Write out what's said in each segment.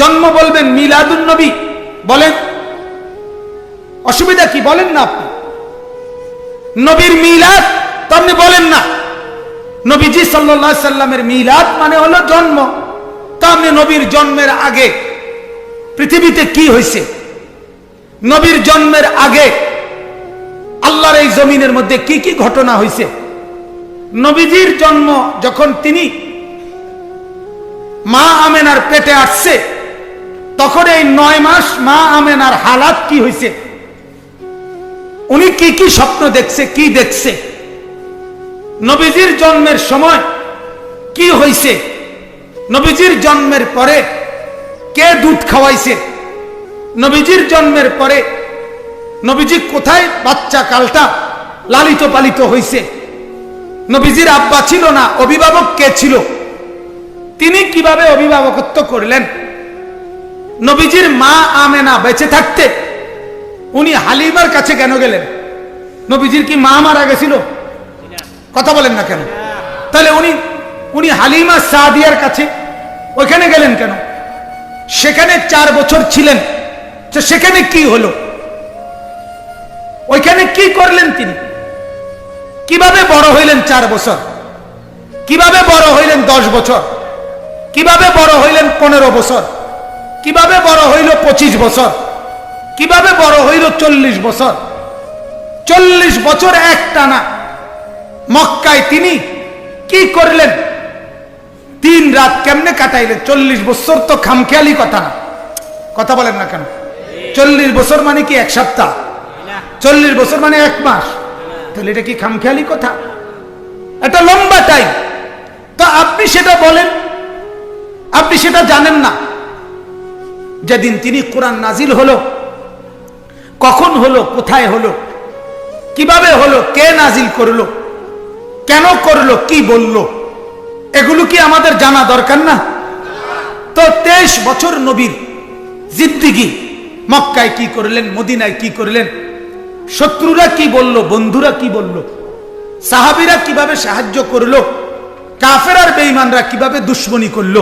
জন্ম বলবেন মিলাদুন নবী। বলেন। অসুবিধা কি? বলেন না আপনি। নবীর মিলাদ তো আপনি বলেন না। নবীজি সাল্লাহ সাল্লামের মিলাদ মানে হলো জন্ম। তা আপনি নবীর জন্মের আগে পৃথিবীতে কি হয়েছে নবীর জন্মের আগে আল্লাহর এই জমিনের মধ্যে কি কি ঘটনা হয়েছে নবীজির জন্ম যখন তিনি মা আমেনার পেটে আসছে তখন এই নয় মাস মা আমেনার হালাত কি হয়েছে উনি কি কি স্বপ্ন দেখছে, কি দেখছে? নবীজির জন্মের সময় কি হয়েছে নবীজির জন্মের পরে কে দুধ খাওয়াইছে? নবীজির জন্মের পরে নবীজি কোথায় বাচ্চা কালটা লালিত পালিত হয়েছে নবীজির আব্বা ছিল না, অভিভাবক কে ছিল? তিনি কীভাবে অভিভাবকত্ব করলেন? নবীজির মা আমেনা বেঁচে থাকতে উনি হালিমার কাছে কেন গেলেন? নবীজির কি মা মারা গেছিল? কথা বলেন না কেন? তাহলে উনি উনি হালিমা সাদিয়ার কাছে ওইখানে গেলেন কেন? সেখানে চার বছর ছিলেন। তো সেখানে কি হলো? ওইখানে কি করলেন তিনি? কীভাবে বড় হইলেন চার বছর? কীভাবে বড় হইলেন দশ বছর? কীভাবে বড় হইলেন পনেরো বছর? কীভাবে বড় হইল পঁচিশ বছর? কীভাবে বড় হইল চল্লিশ বছর? চল্লিশ বছর এক টানা মক্কায় তিনি কি করলেন? তিন রাত কেমনে কাটাইলেন? চল্লিশ বছর তো খামখেয়ালি কথা না। কথা বলেন না কেন? চল্লিশ বছর মানে কি এক সপ্তাহ? চল্লিশ বছর মানে এক মাস। তাহলে এটা কি খামখেয়ালি কথা? এটা লম্বা টাইম তো আপনি সেটা বলেন। আপনি সেটা জানেন না। যেদিন তিনি কোরআন নাজিল হলো, কখন হলো, কোথায় হলো, কীভাবে হলো, কে নাজিল করল, কেন করল, কি বলল, এগুলো কি আমাদের জানা দরকার না? তো তেইশ বছর নবীর জিদ্দিগি মক্কায় কি করলেন, মদিনায় কি করলেন, শত্রুরা কি বলল, বন্ধুরা কি বলল, সাহাবিরা কীভাবে সাহায্য করল কাফের আর বেঈমানরা কীভাবে দুশ্মনী করল,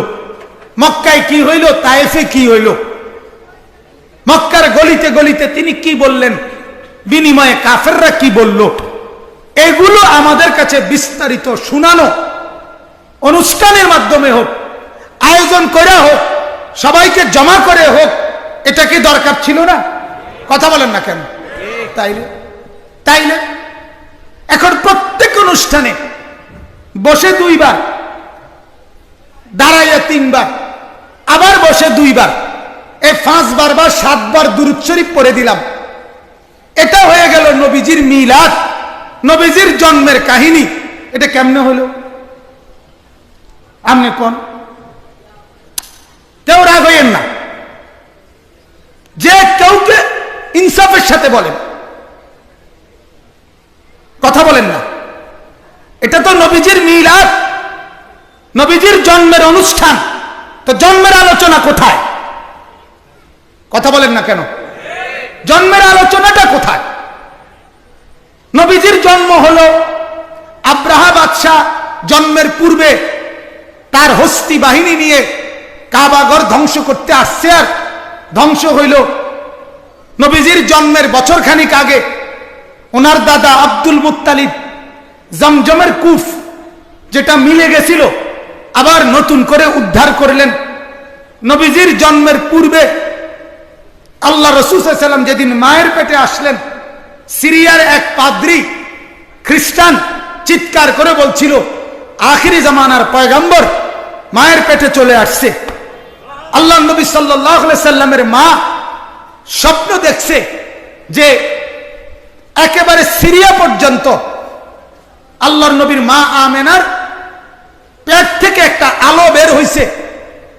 মক্কায় কি হইল, তায়েফে কি হইল মক্কার গলিতে গলিতে তিনি কি বললেন? বিনিময়ে কাফেররা কি বলল? এগুলো আমাদের কাছে বিস্তারিত শুনানো। অনুষ্ঠানের মাধ্যমে হোক, আয়োজন করে হোক, সবাইকে জমা করে হোক, এটা কি দরকার ছিল না? কথা বলেন না কেন? তাই তাই না? এখন প্রত্যেক অনুষ্ঠানে বসে দুইবার, দাঁড়াইয়া তিনবার, আবার বসে দুইবার এই পাঁচবার বা সাতবার দুরুদ শরীফ পড়ে দিলাম। এটা হয়ে গেল নবীজির মিলাদ, নবীজির জন্মের কাহিনী। এটা কেমনে হলো? আপনি কোন? কেউ রাগ হইয়েন না। যে কেউকে ইনসাফের সাথে বলেন। কথা বলেন না। এটা তো নবীজির মিলাদ, নবীজির জন্মের অনুষ্ঠান। তো জন্মের আলোচনা কোথায়? কথা বলেন না কেন? জন্মের আলোচনাটা কোথায়? নবীজির জন্ম হলো আব্রাহা বাদশাহ জন্মের পূর্বে তার হস্তি বাহিনী নিয়ে কাবাগর ধ্বংস করতে আসছে আর ধ্বংস হইল নবীজির জন্মের বছর খানিক আগে ওনার দাদা আব্দুল মুত্তালিব জমজমের কুফ যেটা মিলে গেছিল, আবার নতুন করে উদ্ধার করলেন। নবীজির জন্মের পূর্বে আল্লাহ রসুসাল্লাম যেদিন মায়ের পেটে আসলেন, সিরিয়ার এক পাদ্রি খ্রিস্টান চিৎকার করে বলছিল, আখিরি জামানার পয়গাম্বর মায়ের পেটে চলে আসছে। আল্লাহ নবী সাল্লামের মা স্বপ্ন দেখছে যে একেবারে সিরিয়া পর্যন্ত আল্লাহর নবীর মা আমেনার পেট থেকে একটা আলো বের হয়েছে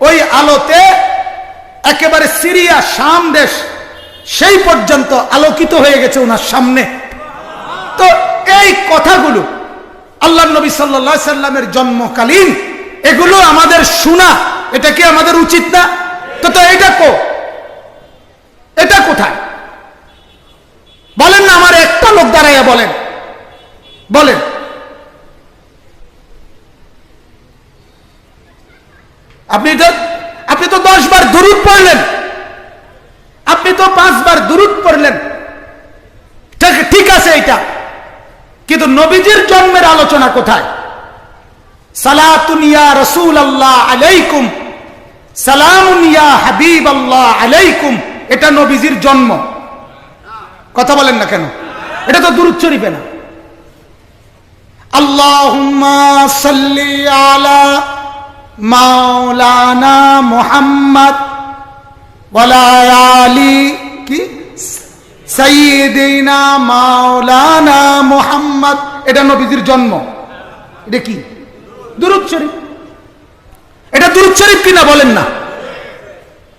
ওই আলোতে একেবারে সিরিয়া, শাম দেশ, সেই পর্যন্ত আলোকিত হয়ে গেছে ওনার সামনে। তো এই কথাগুলো আল্লাহ নবী সাল্লা সাল্লামের জন্মকালীন, এগুলো আমাদের শোনা, এটা কি আমাদের উচিত না? তো তো এটা কো, এটা কোথায়? বলেন না, আমার একটা লোক দাঁড়াইয়া বলেন। বলেন। আপনি এটা আপনি তো দশ বার দুরুদ পড়লেন। আপনি তো পাঁচবার দুরুদ পড়লেন। ঠিক- আছে এটা। কিন্তু নবীজির জন্মের আলোচনা কোথায়? সালাতুন ইয়া রসুল আল্লাহ আলাইকুম হাবিব আল্লাহ আলাইকুম, এটা নবীজির জন্ম। কথা বলেন না কেন? এটা তো দুরুদ শরীফে না। সাল্লি আলা মাওলানা মুহাম্মদ ওয়ালা কি? সাইয়্যিদিনা মাওলানা মুহাম্মদ। এটা নবীজির জন্ম। এটা কি? দুরুদ শরীফ। এটা দুরুদ শরীফ কিনা বলেন না।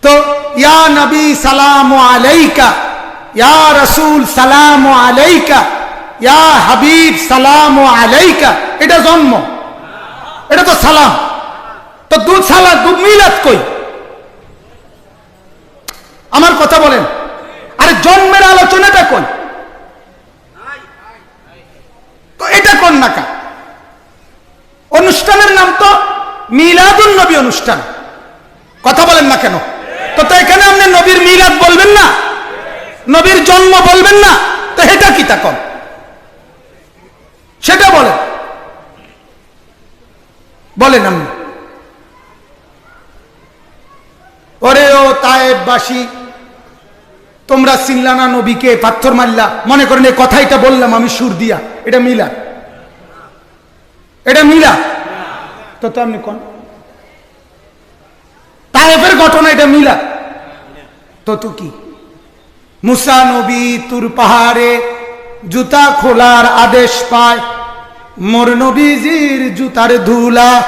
তো, ইয়া নবী সালাম আলাইকা, ইয়া রসুল সালাম আলাইকা, ইয়া হাবিব সালাম আলাইকা, এটা জন্ম। এটা তো সালাম। তো দুধ সালা, দুধ মিলাদ কই? আমার কথা বলেন। আরে জন্মের আলোচনাটা কই তো এটা কোন নাকা অনুষ্ঠানের নাম তো মিলাদুন নবী অনুষ্ঠান। কথা বলেন না কেন? তো তো এখানে আপনি নবীর মিলাদ বলবেন না? নবীর জন্ম বলবেন না? তো এটা কি তখন সেটা বলেন। বলেন আপনি। ওরে ও তায়েববাসী, তোমরা চিনলা নবীকে পাথর মারলা। মনে করেন এই কথাইটা বললাম আমি সুর দিয়া। এটা মিলা। এটা মিলা। তো তো আপনি কোন? তায়েফের ঘটনা এটা মিলা। তো তো কি? মুসা নবী তুর পাহাড়ে জুতা খোলার আদেশ পায়। মোর নবীজির জুতার ধুলা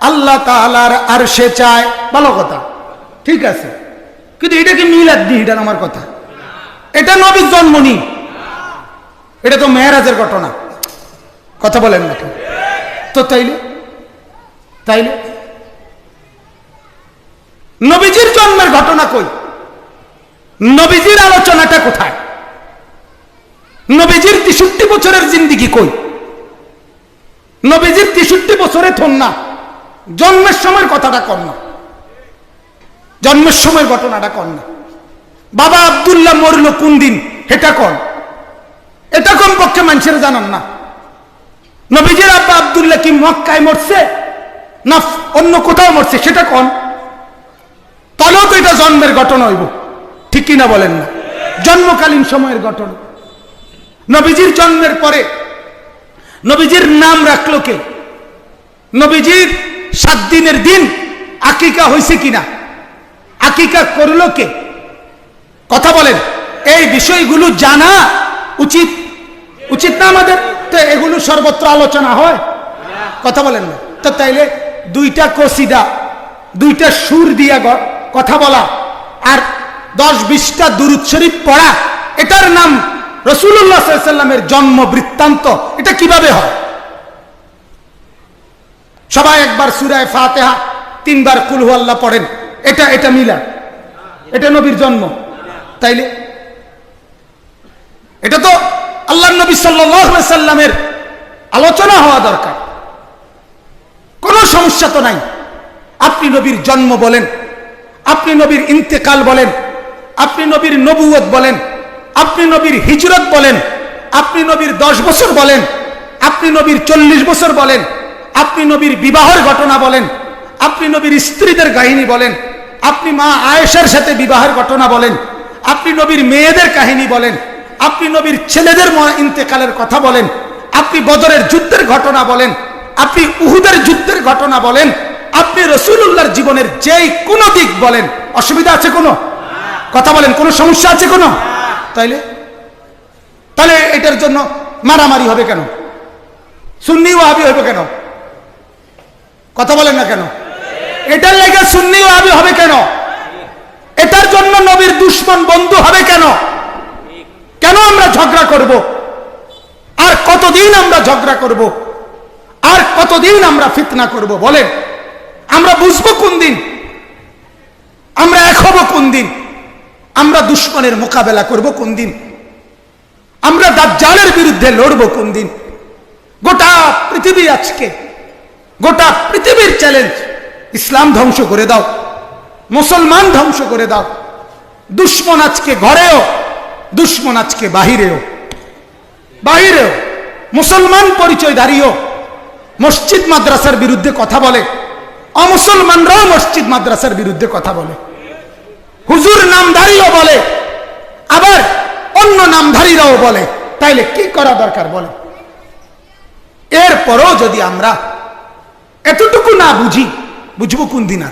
আল্লাহ তালার আর সে চায়। ভালো কথা। ঠিক আছে। কিন্তু এটা কি মিলাদ দি এটা আমার কথা। এটা নবীর জন্ম নি। এটা তো মেহরাজের ঘটনা। কথা বলেন না তো তাইলে? তাইলে? নবীজির জন্মের ঘটনা কই? নবীজির আলোচনাটা কোথায়? নবীজির তেষট্টি বছরের জিন্দিগি কই? নবীজির তেষট্টি বছরে থন না জন্মের সময়ের কথাটা কর না। জন্মের সময়ের ঘটনাটা কর না। বাবা আবদুল্লাহ মরল কোন দিন এটা কন। এটা কোন পক্ষে মানুষের জানান না। নবীজির আব্বা আবদুল্লাহ কি মক্কায় মরছে না অন্য কোথাও মরছে, সেটা কন। তাহলেও তো এটা জন্মের ঘটনা হইব, ঠিক কিনা বলেন না? জন্মকালীন সময়ের ঘটনা। নবীজির জন্মের পরে নবীজির নাম রাখল কে? নবীজির সাত দিনের দিন আকিকা হয়েছে কিনা? আকিকা করল কে? কথা বলেন। এই বিষয়গুলো জানা উচিত? উচিত না আমাদের? তো এগুলো সর্বত্র আলোচনা হয়। কথা বলেন না। তো তাইলে দুইটা কসিদা, দুইটা সুর দিয়া কথা বলা। আর দশ বিশটা দুরুদ শরীফ পড়া, এটার নাম রসুল্লাহ সাল্লামের জন্ম বৃত্তান্ত। এটা কীভাবে হয়? সবাই একবার সুরায় ফাতেহা, তিনবার কুলহু আল্লাহ পড়েন। এটা এটা মিলা এটা নবীর জন্ম। তাইলে, এটা তো আল্লাহ নবী সাল্লামের আলোচনা হওয়া দরকার। কোনো সমস্যা তো নাই। আপনি নবীর জন্ম বলেন, আপনি নবীর ইন্তেকাল বলেন, আপনি নবীর নবুয়ত বলেন, আপনি নবীর হিজরত বলেন, আপনি নবীর দশ বছর বলেন, আপনি নবীর চল্লিশ বছর বলেন, আপনি নবীর বিবাহের ঘটনা বলেন, আপনি নবীর স্ত্রীদের কাহিনী বলেন আপনি মা আয়েশার সাথে বিবাহের ঘটনা বলেন, আপনি নবীর মেয়েদের কাহিনী বলেন, আপনি নবীর ছেলেদের ইন্তেকালের কথা বলেন, আপনি বদরের যুদ্ধের ঘটনা বলেন, আপনি উহুদের যুদ্ধের ঘটনা বলেন, আপনি রসুল্লাহর জীবনের যেই কোনো দিক বলেন, অসুবিধা আছে কোনো? কথা বলেন, কোনো সমস্যা আছে কোনো? তাইলে? তাহলে এটার জন্য মারামারি হবে কেন? সুন্নি ওয়াহাবি হবে কেন? কথা বলেন না কেন? এটার লেগে সুন্নি ওয়াহাবি হবে কেন? এটার জন্য নবীর দুশ্মন বন্ধু হবে কেন? কেন আমরা ঝগড়া করব? আর কতদিন আমরা ঝগড়া করব? আর কতদিন আমরা ফিতনা করব? বলেন। আমরা বুঝব কোন দিন? আমরা এক হব কোন দিন? আমরা দুশ্মনের মোকাবেলা করব কোন দিন? আমরা দাজ্জালের বিরুদ্ধে লড়ব কোন দিন? গোটা পৃথিবী আজকে, গোটা পৃথিবীর চ্যালেঞ্জ ইসলাম ধ্বংস করে দাও। মুসলমান ধ্বংস করে দাও। দুশ্মন আজকে ঘরেও, দুশ্মন আজকে বাহিরেও। বাহিরেও, মুসলমান পরিচয় দাঁড়িয়েও মসজিদ মাদ্রাসার বিরুদ্ধে কথা বলে। অমুসলমানরাও মসজিদ মাদ্রাসার বিরুদ্ধে কথা বলে। হুজুর নামধারীও বলে, আবার অন্য নামধারীরাও বলে। তাইলে কি করা দরকার বলে? এরপরও যদি আমরা এতটুকু না বুঝি বুঝব কোন দিন